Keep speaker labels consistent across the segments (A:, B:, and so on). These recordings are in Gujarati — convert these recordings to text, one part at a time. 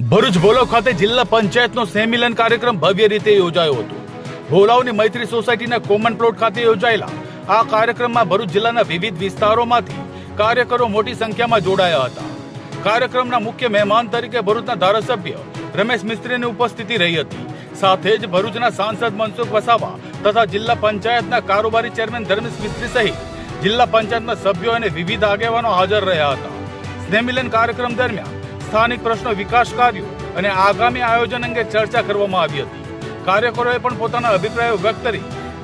A: ભરૂચ ભોલાવ ખાતે જિલ્લા પંચાયતનો સેમિલન કાર્યક્રમ ભવ્ય રીતે યોજાયો હતો. ભોલાવની મૈત્રી સોસાયટીના કોમન પ્લોટ ખાતે યોજાયેલા આ કાર્યક્રમમાં ભરૂચ જિલ્લાના વિવિધ વિસ્તારોમાંથી કાર્યકરો મોટી સંખ્યામાં જોડાયા હતા. કાર્યક્રમના મુખ્ય મહેમાન તરીકે ભરૂચના ધારાસભ્ય રમેશ મિસ્ત્રીની ઉપસ્થિતિ રહી હતી. સાથે જ ભરૂચના સાંસદ મનસુખ વસાવા તથા જિલ્લા પંચાયતના કારોબારી ચેરમેન ધર્મેશ મિસ્ત્રી સહિત જિલ્લા પંચાયતના સભ્યો અને વિવિધ આગેવાનો હાજર રહ્યા હતા. સ્નેહમિલન કાર્યક્રમ દરમિયાન સ્થાનિક પ્રશ્નો વિકાસ કાર્યો અને આગામી આયોજન અંગે ચર્ચા કરવામાં આવી હતી. કાર્યકરોએ પણ પોતાના અભિપ્રાયો વ્યક્ત કરી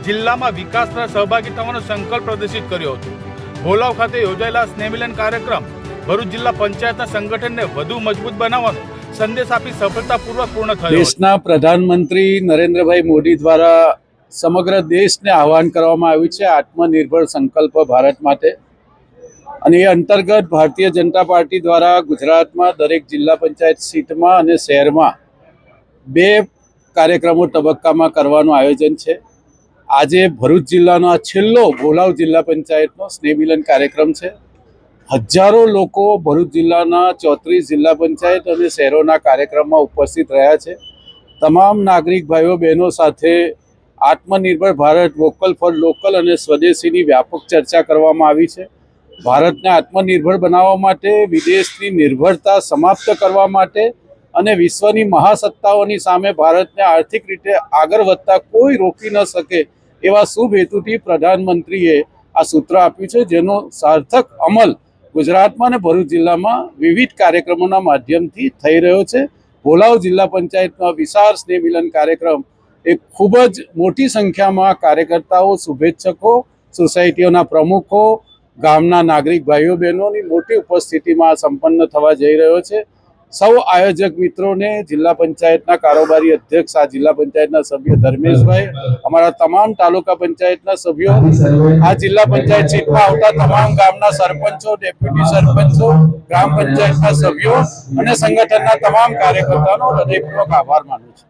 A: જિલ્લામાં વિકાસના સહભાગી થવાનો સંકલ્પ પ્રદર્શિત કર્યો હતો. ભોલાવ ખાતે યોજાયેલા સ્નેહમિલન કાર્યક્રમ ભરૂચ જિલ્લા પંચાયતના સંગઠનને વધુ મજબૂત બનાવવાનો સંદેશ આપી સફળતાપૂર્વક પૂર્ણ થયો
B: દેશના પ્રધાનમંત્રી નરેન્દ્રભાઈ મોદી દ્વારા સમગ્ર દેશને આહવાન કરવામાં આવ્યું છે આત્મનિર્ભર સંકલ્પ ભારત માટે. અને એ અંતર્ગત ભારતીય જનતા પાર્ટી દ્વારા ગુજરાતમાં દરેક જિલ્લા પંચાયત સીટમાં અને શહેરમાં બે કાર્યક્રમો તબક્કામાં કરવાનું આયોજન છે. આજે ભરૂચ જિલ્લાનો આ છેલ્લો ભોલાવ જિલ્લા પંચાયતનો સ્નેહમિલન કાર્યક્રમ છે. હજારો લોકો ભરૂચ જિલ્લાના ચોત્રીસ જિલ્લા પંચાયત અને શહેરોના કાર્યક્રમમાં ઉપસ્થિત રહ્યા છે. તમામ નાગરિક ભાઈઓ બહેનો સાથે આત્મનિર્ભર ભારત વોકલ ફોર લોકલ અને સ્વદેશીની વ્યાપક ચર્ચા કરવામાં આવી છે. ભારતને આત્મનિર્ભર બનાવવા માટે, વિદેશની નિર્ભરતા સમાપ્ત કરવા માટે અને વિશ્વની મહાસત્તાઓની સામે ભારતને આર્થિક રીતે આગળ વધતા કોઈ રોકી ન શકે એવા શુભ હેતુથી પ્રધાનમંત્રીએ આ સૂત્ર આપ્યું છે, જેનો સાર્થક અમલ ગુજરાતમાં અને ભરૂચ જિલ્લામાં વિવિધ કાર્યક્રમોના માધ્યમથી થઈ રહ્યો છે. ભોલાવ જિલ્લા પંચાયતમાં વિશાળ સ્નેહ મિલન કાર્યક્રમ, એ ખૂબ જ મોટી સંખ્યામાં કાર્યકર્તાઓ, શુભેચ્છકો, સોસાયટીઓના પ્રમુખો ગામના નાગરિક ભાઈઓ બહેનોની મોટી ઉપસ્થિતિમાં સંપન્ન થવા જઈ રહ્યો છે. સૌ આયોજક મિત્રોને જિલ્લા પંચાયતના કારોબારી અધ્યક્ષ, આ જિલ્લા પંચાયતના સભ્ય ધર્મેશભાઈ, અમારા તમામ તાલુકા પંચાયતના સભ્યો, આ જિલ્લા પંચાયત સીટમાં આવતા તમામ ગામના સરપંચો, ડેપ્યુટી સરપંચો, ગ્રામ પંચાયતના સભ્યો અને સંગઠનના તમામ કાર્યકર્તાનો હૃદયપૂર્વક આભાર માનું છું.